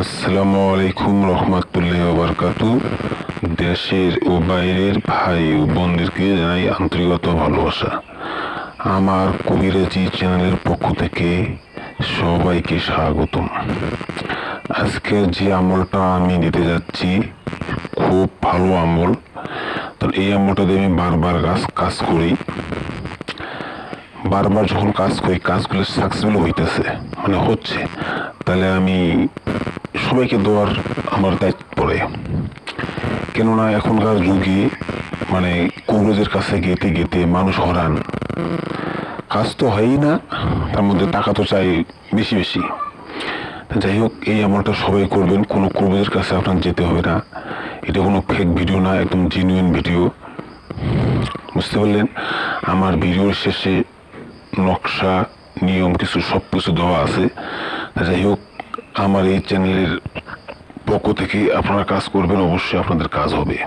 আসসালামু আলাইকুম রহমতুল্লাহ বারকাতু। দেশের ও বাইরের ভাই ও বোনদেরকে জানাই আন্তরিকত ভালোবাসা। আমার কবিরাজি চ্যানেলের পক্ষ থেকে সবাইকে স্বাগতম। আজকে যে আমলটা আমি দিতে যাচ্ছি, খুব ভালো আমল। তো এই আমলটা দিয়ে আমি বারবার কাজ কাজ করি। বারবার যখন কাজ করি, কাজগুলো সাকসেসফুল হইতেছে মানে হচ্ছে। তাহলে আমি সবাইকে দেওয়ার আমার দায়িত্ব পড়ে। কেননা এখনকার যুগে মানে কংগ্রেসের কাছে গেতে গেতে মানুষ হরান কাজ তো হয়ই না, তার মধ্যে টাকা তো চাই বেশি বেশি। যাই হোক, এই আমলটা সবাই করবেন, কোনো কবিদের কাছে আপনার যেতে হবে না। এটা কোনো ফেক ভিডিও না, একদম জেনুইন ভিডিও বুঝতে পারলেন? আমার ভিডিওর শেষে নকশা, নিয়ম, কিছু সব কিছু দেওয়া আছে। যাই হোক আমার এই চ্যানেলের পক্ষ থেকে আপনারা কাজ করবেন, অবশ্যই আপনাদের কাজ হবে।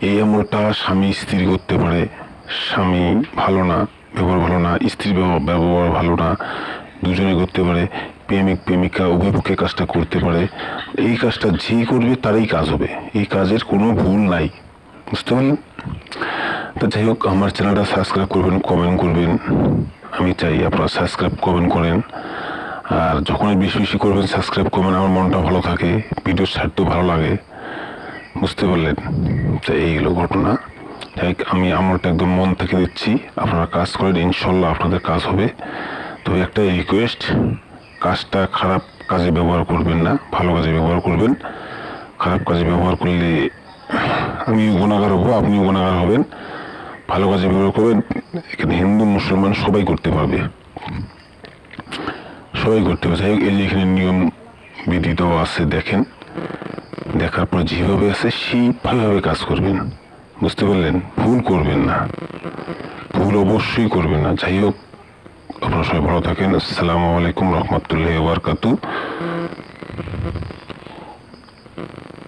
এই আমলটা স্বামী স্ত্রী করতে পারে। স্বামী ভালো না, ব্যবহার ভালো না স্ত্রী ব্যবহার ভালো না, দুজনে করতে পারে, প্রেমিক, প্রেমিকা উভয় পক্ষে কাজটা করতে পারে। এই কাজটা যে করবে তারই কাজ হবে। এই কাজের কোনো ভুল নাই। বুঝতে পারলেন? তা যাই হোক, আমার চ্যানেলটা সাবস্ক্রাইব করবেন কমেন্ট করবেন। আমি চাই আপনারা সাবস্ক্রাইব কমেন্ট করেন। আর যখনই বেশি বেশি করবেন সাবস্ক্রাইব করবেন আমার মনটা ভালো থাকে ভিডিও ছাড়তেও ভালো লাগে। বুঝতে পারলেন? তো এইগুলো ঘটনা। হোক, আমি আমলটা একদম মন থেকে দিচ্ছি। আপনারা কাজ করেন ইনশাল্লাহ আপনাদের কাজ হবে। তো একটা রিকোয়েস্ট কাজটা খারাপ কাজে ব্যবহার করবেন না ভালো কাজে ব্যবহার করবেন। খারাপ কাজে ব্যবহার করলে আমি গুণাগার হব আপনিও গুণাগার হবেন। ভালো কাজে ব্যবহার করবেন। এখানে হিন্দু মুসলমান সবাই করতে পারবে। সবাই করতে পারে এই যে এখানে নিয়ম বিধি আছে, দেখেন। দেখার পর যেভাবে আছে, সেইভাবে কাজ করবেন। বুঝতে পারলেন? ভুল করবেন না। ভুল অবশ্যই করবেন না। যাই হোক, আপনারা সবাই ভালো থাকেন। আসসালামু আলাইকুম রহমতুল্লাহ বারকাতু